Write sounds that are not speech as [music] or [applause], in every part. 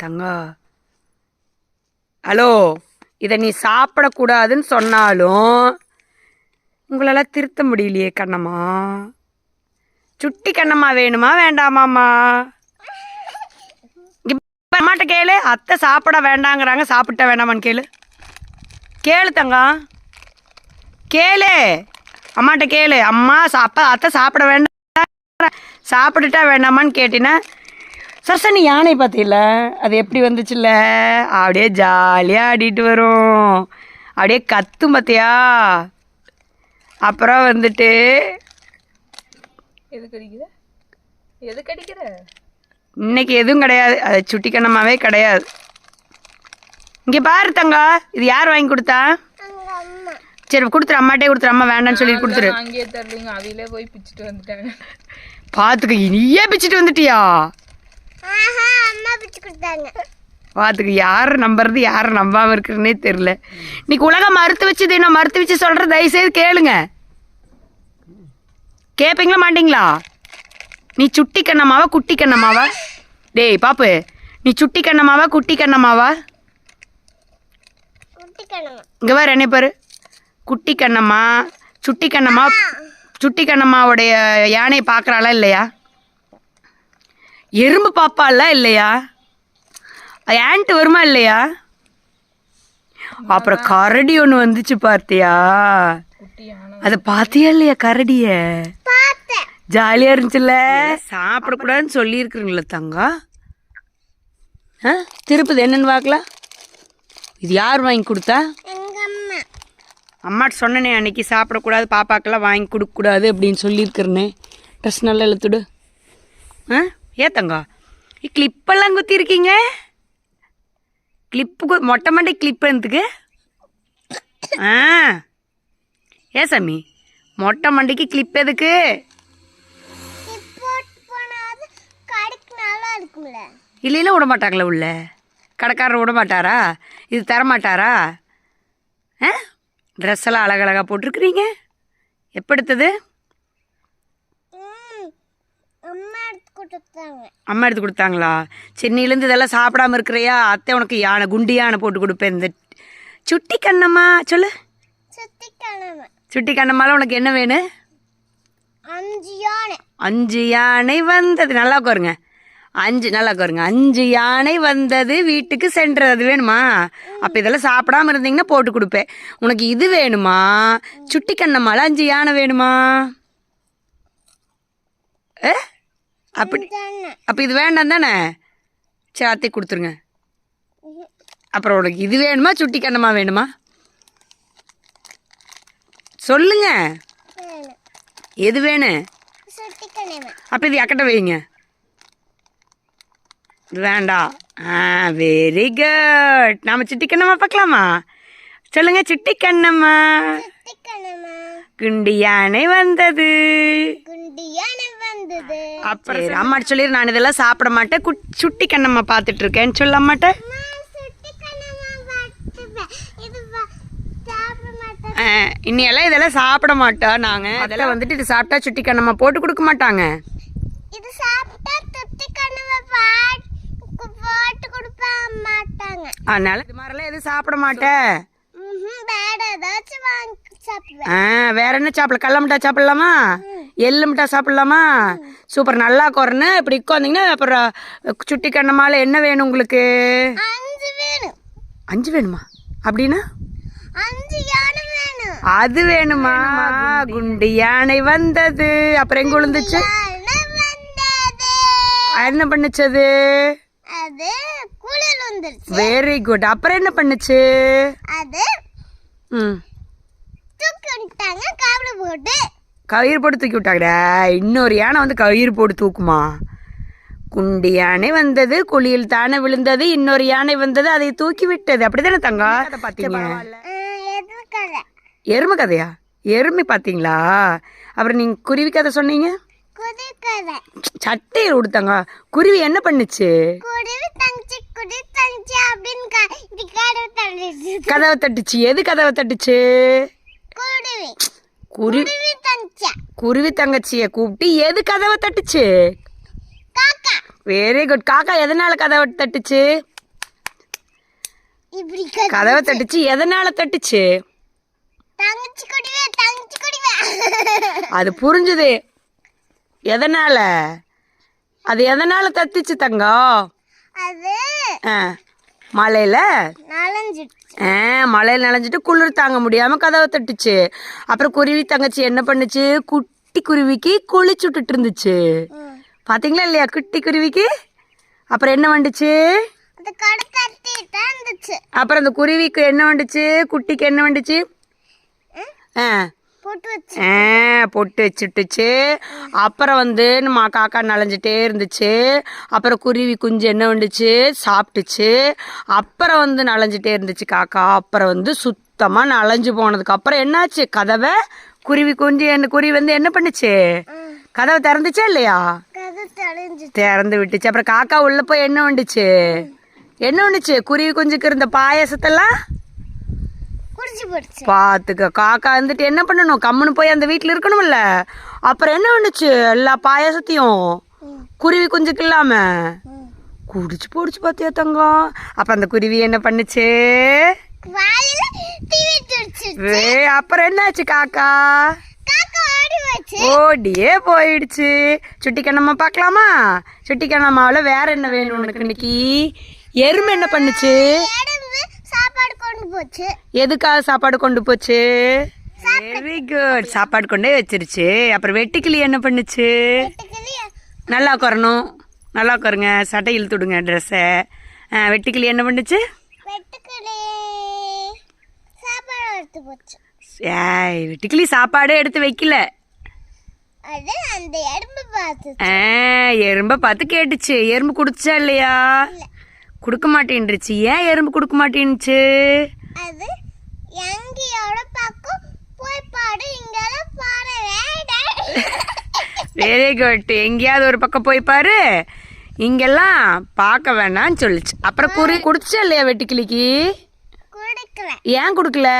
தங்கா. Hello இதை நீ சாப்பிடக்கூடாதுன்னு சொன்னாலும் உங்களால் திருத்த முடியலையே கண்ணம்மா. சுட்டி கண்ணம்மா வேணுமா வேண்டாமாம்மா? இங்க அம்மாட்ட கேளு அத்தை சாப்பிட வேண்டாங்கிறாங்க சாப்பிட்ட வேண்டாமான்னு கேளு. கேளு தங்கம் கேளு. அம்மாட்ட கேளு. அம்மா சாப்பா அத்தை சாப்பிட வேண்டாம். சாப்பிட்டுட்டா வேண்டாமான்னு கேட்டினா சரசனி யானை பார்த்தில அது எப்படி வந்துச்சுல்ல? அப்படியே ஜாலியாக ஆடிட்டு வரும். அப்படியே கத்தும் பார்த்தியா? அப்புறம் வந்துட்டு எதுக்கு அடிக்கிற? எதுக்கு அடிக்கிற? இன்னைக்கு எதுவும் கிடையாது. அது சுட்டிக்கண்ணமாவே கிடையாது. இங்கே பாரு தங்கா இது யார் வாங்கி கொடுத்தா? சரி கொடுத்துரு. அம்மாட்டே கொடுத்துரு. அம்மா வேண்டாம்னு சொல்லி கொடுத்துரு. அங்கேயே தரலைங்க. அவையிலே போய் பிச்சுட்டு வந்துட்டாங்க பார்த்துக்க நீயே பிச்சுட்டு வந்துட்டியா? பார்த்துக்க யார் நம்புறது யார் நம்பாமல் இருக்குன்னே தெரில இன்னைக்கு உலகம் மறுத்து வச்சுது நான் மறுத்து வச்சு சொல்கிறேன் தயவுசெய்து கேளுங்க. கேட்பீங்களா மாட்டீங்களா? நீ சுட்டி கண்ணம்மாவா குட்டி கண்ணம்மாவா? டேய் பாப்பு நீ சுட்டி கண்ணம்மாவா குட்டி கண்ணம்மாவா? இங்கே வர என்ன பாரு. குட்டி கண்ணம்மா சுட்டி கண்ணம்மா சுட்டி கண்ணம்மாவுடைய யானையை பார்க்குறாளா இல்லையா? எறும்பு பாப்பால இல்லையா? ஆண்ட் வருமா இல்லையா? அப்புறம் கரடி ஒன்று வந்துச்சு பார்த்தியா? அதை பார்த்தியா இல்லையா கரடிய? ஜாலியாக இருந்துச்சுல்ல? சாப்பிடக்கூடாதுன்னு சொல்லியிருக்கிறீங்களா தங்கா. ஆ திருப்பதி என்னன்னு பார்க்கலாம் இது யார் வாங்கி கொடுத்தா? எங்க அம்மா. அம்மாட்ட சொன்னனே அன்னைக்கு சாப்பிடக்கூடாது பாப்பாக்கெல்லாம் வாங்கி கொடுக்கக்கூடாது அப்படின்னு சொல்லியிருக்கிறனே. ட்ரெஸ் நல்லா இழுத்துடு. ஆ? ஏ தங்கா கிளிப்பெல்லாம் குத்திருக்கீங்க? கிளிப்பு மொட்டை மண்டை கிளிப் என்னத்துக்கு ஆ. ஏ சாமி மொட்டை மண்டைக்கு கிளிப் எதுக்கு? இல்லைன்னா விட மாட்டாங்களா உள்ள. கடைக்காரர் விட மாட்டாரா? இது தர மாட்டாரா ஆ? ட்ரெஸ் எல்லாம் அழகழகாக போட்டிருக்கிறீங்க. எப்போ எடுத்தது ம் அம்மா எடுத்து கொடுத்தாங்களா? சென்னையிலேருந்து இதெல்லாம் சாப்பிடாம இருக்கிறியா? அத்தை உனக்கு யானை குண்டு யானை போட்டு கொடுப்பேன். இந்த சுட்டி கண்ணம்மா சொல்லு. சுட்டி கண்ணம்மால உனக்கு என்ன வேணும் அஞ்சு யானை. அஞ்சு யானை வந்தது. நல்லா உட்காருங்க. அஞ்சு நல்லா உட்காருங்க. அஞ்சு யானை வந்தது வீட்டுக்கு சென்றது. அது வேணுமா? அப்போ இதெல்லாம் சாப்பிடாம இருந்தீங்கன்னா போட்டு கொடுப்பேன். உனக்கு இது வேணுமா? சுட்டி கண்ணம்மால அஞ்சு யானை வேணுமா? ஏ? அப்படி அப்போ இது வேண்டாம் தானே? சரி அத்தை கொடுத்துருங்க. அப்புறம் உனக்கு இது வேணுமா சுட்டி கண்ணமா வேணுமா? சொல்லுங்க. எது வேணும் அப்போ இது அக்கட்ட வைங்க. வேண்டாம் ஆ வெரி குட் நாம சுட்டி கண்ணம்மா பார்க்கலாமா? சொல்லுங்க சுட்டி கண்ணம்மா குண்டி யானை வந்தது. அப்புறம் அம்மாட்ட சொல்லிடு நான் இதெல்லாம் சாப்பிட மாட்டேன். குட் சுட்டி கண்ணம்மா பார்த்துட்டு இருக்கேன்னு சொல்ல மாட்டேன் இன்னையெல்லாம் இதெல்லாம் சாப்பிட மாட்டோம் நாங்கள் அதெல்லாம் வந்துட்டு இது சாப்பிட்டா சுட்டி கண்ணம்மா போட்டு கொடுக்க மாட்டாங்க. இது சாப்பிட்டா சுத்தி கணமா பாட்டு மாட்டாங்க. அதனால இது மாதிரிலாம் எதுவும் சாப்பிட மாட்டேன் வேற என்ன சாப்பிடலாம் கடல மிட்டாய் சாப்பிடலாமா? எள்ளு மிட்டாய் சாப்பிடலாமா? சூப்பர். நல்லா குறன்னு இப்படி உட்காந்திங்கன்னா அப்புறம் சுட்டி கண்ணம்மால என்ன வேணும் உங்களுக்கு? அஞ்சு வேணும். அப்படின்னா? அஞ்சு யானை வேணும். அது வேணுமா? குண்டு யானை வந்தது. அப்புறம் எங்க விழுந்துச்சு? என்ன பண்ணுச்சு அது அது குளிர் வந்துருச்சு. வெரி குட் அப்புறம் என்ன பண்ணுச்சு? அது ம். தூக்கி விட்டாங்க கவலை போட்டு. கயிறு போட்டு தூக்கி விட்டாங்கடா. இன்னொரு யானை வந்து கயிறு போட்டு தூக்குமா? குண்டி யானை வந்தது குழியில் தானே விழுந்தது இன்னொரு யானை வந்தது அதை தூக்கி விட்டது. அப்படிதானே தங்கா? பாத்தீங்க எதுக்காக எருமை கதையா? எருமை பாத்தீங்களா? அப்புறம் நீங்க குருவி கதை சொன்னீங்க? குதிக்கதை சட்டையை கொடுத்தாங்க குருவி என்ன பண்ணுச்சு? கதவை தட்டுச்சு. எது கதவை தட்டுச்சு? குருவி குருவி குருவி தங்கச்சி குருவி தங்கச்சியை கூப்பிட்டு எது கதவை தட்டுச்சு? வெரி குட் காக்கா எதனால கதவை தட்டுச்சு? கதவை தட்டுச்சு. எதனால தட்டுச்சு? அது புரிஞ்சுது. எதனால? அது எதனால தட்டுச்சு தங்கம்? அது நலஞ்சிடுச்சு ஆ மழையில் நனைஞ்சிட்டு குளிர் தாங்க முடியாம கதவை தட்டுச்சு. அப்புறம் குருவி தங்கச்சி என்ன பண்ணுச்சு? குட்டி குருவிக்கு குளிச்சு விட்டுட்டு இருந்துச்சு. பாத்தீங்களா இல்லையா குட்டி குருவிக்கு? அப்புறம் என்ன வந்துச்சு அப்புறம் அந்த குருவிக்கு என்ன வந்துச்சு குட்டிக்கு என்ன வந்துச்சு ஆ. போட்டு வச்சுட்டுச்சு. அப்புறம் வந்து நம்ம காக்கா நனைஞ்சிட்டே இருந்துச்சு. அப்புறம் குருவி குஞ்சு என்ன வந்துச்சு சாப்பிட்டுச்சு. அப்புறம் வந்து நனைஞ்சிட்டே இருந்துச்சு காக்கா. அப்புறம் வந்து சுத்தமாக நனைஞ்சு போனதுக்கு அப்புறம் என்னாச்சு? கதவை? குருவி குஞ்சு என்ன குருவி வந்து என்ன பண்ணுச்சு? கதவை திறந்துச்சா இல்லையா? திறந்து விட்டுச்சு. அப்புறம் காக்கா உள்ள போய் என்ன வந்துச்சு என்ன வந்துச்சு குருவி குஞ்சுக்கு இருந்த பாயாசத்தெல்லாம்? பார்த்துக்க காக்கா வந்துட்டு என்ன பண்ணணும்? கம்முன்னு போய் அந்த வீட்டில் இருக்கணும்ல. அப்புறம் என்ன பண்ணுச்சு? எல்லா பாயாசத்தையும் குருவி குஞ்சுக்கு இல்லாம குடிச்சு போடிச்சு பார்த்தியா தங்கம் அப்ப அந்த குருவி என்ன பண்ணுச்சு? அப்புறம் என்னாச்சு காக்கா? ஓடியே போயிடுச்சு. சுட்டி கண்ணம்மா பார்க்கலாமா சுட்டி கண்ணம்மாவில் வேற என்ன வேணும் உனக்கு இன்னைக்கு? எருமை என்ன பண்ணுச்சு? கொண்டு போச்சு. எதுக்காக சாப்பாடு கொண்டு போச்சு? வெரி குட் சாப்பாடு கொண்டே வச்சிருச்சு. அப்புறம் வெட்டுக்கிளி என்ன பண்ணுச்சு? நல்லா உட்காரணும் நல்லா உட்காருங்க சட்டை இழுத்துடுங்க ட்ரெஸ்ஸை வெட்டுக்கிளி என்ன பண்ணுச்சு? வெட்டுக்கிளி. சாப்பாடு எடுத்து போச்சு. ஏய் வெட்டுக்கிளி சாப்பாடே எடுத்து வைக்கல. அது அந்த எறும்பு பார்த்து ஆ, எறும்பை பார்த்து கேட்டுச்சு. எறும்பு குடிச்சா இல்லையா? கொடுக்க மாட்டேன்ருச்சு ஏன் எறும்பு கொடுக்க மாட்டேன்னுச்சு? அது எங்கேயோட பக்கம் போய் பாடு இங்கெல்லாம் வேண்டாம் வெரி குட் எங்கேயாவது ஒரு பக்கம் போய் பாரு. இங்கெல்லாம் பார்க்க வேணாம்னு சொல்லுச்சு. அப்புறம் குறி குடிச்சா இல்லையா வெட்டுக்கிளிக்கு? ஏன் கொடுக்கல?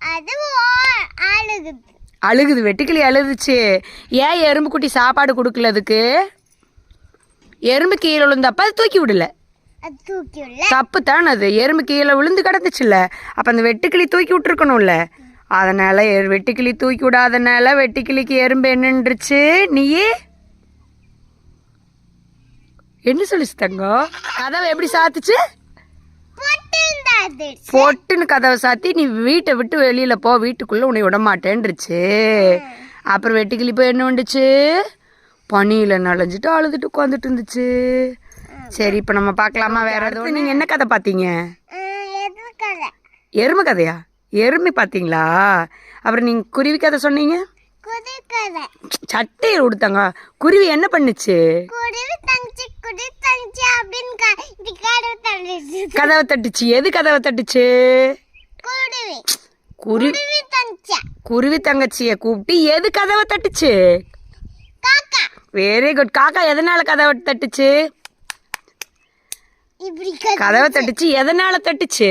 அது அழுகுது. அழுகுது வெட்டுக்கிளி அழுதுச்சு. ஏன் எறும்பு குட்டி சாப்பாடு கொடுக்கல அதுக்கு? எறும்பு கீழே விழுந்தப்ப அது தூக்கி விடல. தப்பு தானே அது. எறும்பு கீழே விழுந்து கிடந்துச்சுல்ல. அப்போ அந்த வெட்டுக்கிளி தூக்கி விட்டுருக்கணும்ல. அதனால வெட்டுக்கிளி தூக்கி விடாதனால வெட்டுக்கிளிக்கு எறும்பு என்னன்றுச்சு நீயே? என்ன சொல்லிச்சு தங்கம் கதவை எப்படி சாத்துச்சு? பொட்டுன்னு கதவை சாத்தி நீ வீட்டை விட்டு வெளியில போ வீட்டுக்குள்ள உன்னை விட மாட்டேன்ருச்சு அப்புறம் வெட்டுக்கிளி போய் என்ன வந்துச்சு பனியில நனைஞ்சிட்டு அழுதுட்டு உட்காந்துட்டு இருந்துச்சு. சரி இப்போ நம்ம பார்க்கலாமா? வேற எதுவும் நீங்க என்ன கதை பார்த்தீங்க? எருமை கதையா? எருமை பார்த்தீங்களா? அப்புறம் நீங்க குருவி கதை சொன்னீங்க? சட்டையை கொடுத்தாங்க குருவி என்ன பண்ணுச்சு? கதவை தட்டுச்சு. எது கதவை தட்டுச்சு? குருவி. குருவி குருவி தங்கச்சி குருவி தங்கச்சியை கூப்பிட்டு எது கதவை தட்டுச்சு? காக்கா. வெரி குட் காக்கா எதனால கதவை தட்டுச்சு? கதவை தட்டுச்சு. எதனால தட்டுச்சு?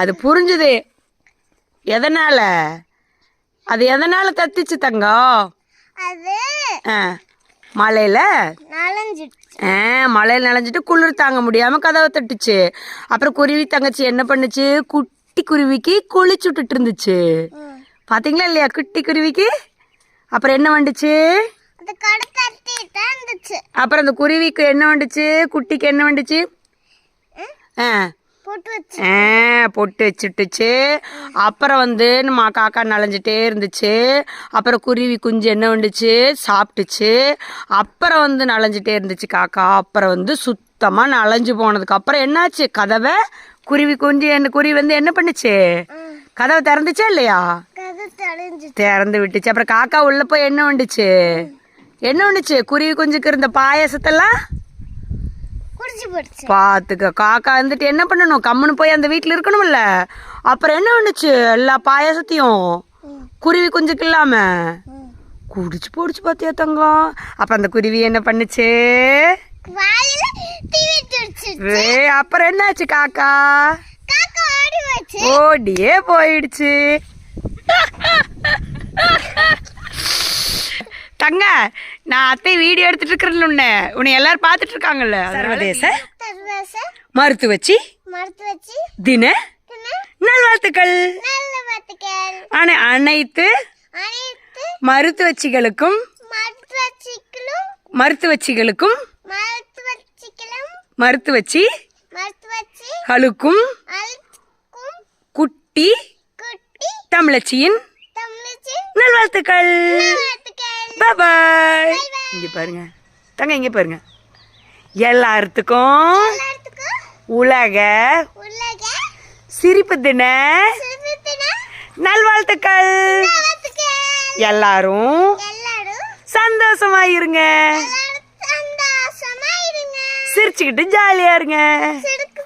அது புரிஞ்சுது. எதனால? அது எதனால தட்டுச்சு தங்கம் அது மழையில? ஆ மழையில் நனைஞ்சிட்டு குளிர் தாங்க முடியாம கதவை தட்டுச்சு. அப்புறம் குருவி தங்கச்சி என்ன பண்ணுச்சு? குட்டி குருவிக்கு குளிச்சு விட்டுட்டு இருந்துச்சு. பாத்தீங்களா இல்லையா? குட்டி குருவிக்கு? அப்புறம் என்ன வந்துச்சு அப்புறம் அந்த குருவிக்கு என்ன வந்துச்சு குட்டிக்கு என்ன வந்துச்சு ஆ? போட்டு வச்சுட்டுச்சு. அப்புறம் வந்து நம்ம காக்கா நனைஞ்சிட்டே இருந்துச்சு. அப்புறம் குருவி குஞ்சு என்ன வந்துச்சு சாப்பிட்டுச்சு. அப்புறம் வந்து நனைஞ்சிட்டே இருந்துச்சு காக்கா. அப்புறம் வந்து சுத்தமாக நனைஞ்சு போனதுக்கு அப்புறம் என்னாச்சு? கதவை? குருவி குஞ்சு என்ன குருவி வந்து என்ன பண்ணுச்சு? கதவை திறந்துச்சா இல்லையா? திறந்து விட்டுச்சு. அப்புறம் காக்கா உள்ள போய் என்ன வந்துச்சு என்ன வந்துச்சு குருவி குஞ்சுக்கு இருந்த பாயாசத்தெல்லாம்? பார்த்துக்க காக்கா வந்துட்டு என்ன பண்ணணும்? கம்முன்னு போய் அந்த வீட்டில் இருக்கணும்ல. அப்புறம் என்ன பண்ணுச்சு எல்லா பாயாசத்தையும் குருவி குஞ்சுக்கு இல்லாம? குடிச்சு போடிச்சு பார்த்தியா தங்கம் அப்ப அந்த குருவி என்ன பண்ணுச்சு? அப்புறம் என்னாச்சு காக்கா? ஓடியே போயிடுச்சு. [laughs] தங்க நான் அத்தை வீடியோ எடுத்துட்டு இருக்கிறேன் உன்னை. உன்னை எல்லாரும் பார்த்துட்டு இருக்காங்கல்ல. சர்வதேச மருத்துவச்சி மறுத்து வச்சு தின தின நல்வாழ்த்துக்கள். ஆனா அனைத்து மருத்துவச்சிகளுக்கும் மருத்துவச்சிகளுக்கும் மருத்துவச்சி மருத்துவச்சி அழுக்கும் குட்டி குட்டி தமிழச்சியின் தமிழச்சி நல்வாழ்த்துக்கள். பாய் இங்க பாருங்க. தங்க இங்க பாருங்க. எல்லாத்துக்கும் உலக சிரிப்பு தின நல்வாழ்த்துக்கள். எல்லாரும் சந்தோஷமா இருங்க. சிரிச்சுக்கிட்டு ஜாலியா இருங்க. சிடுக்கு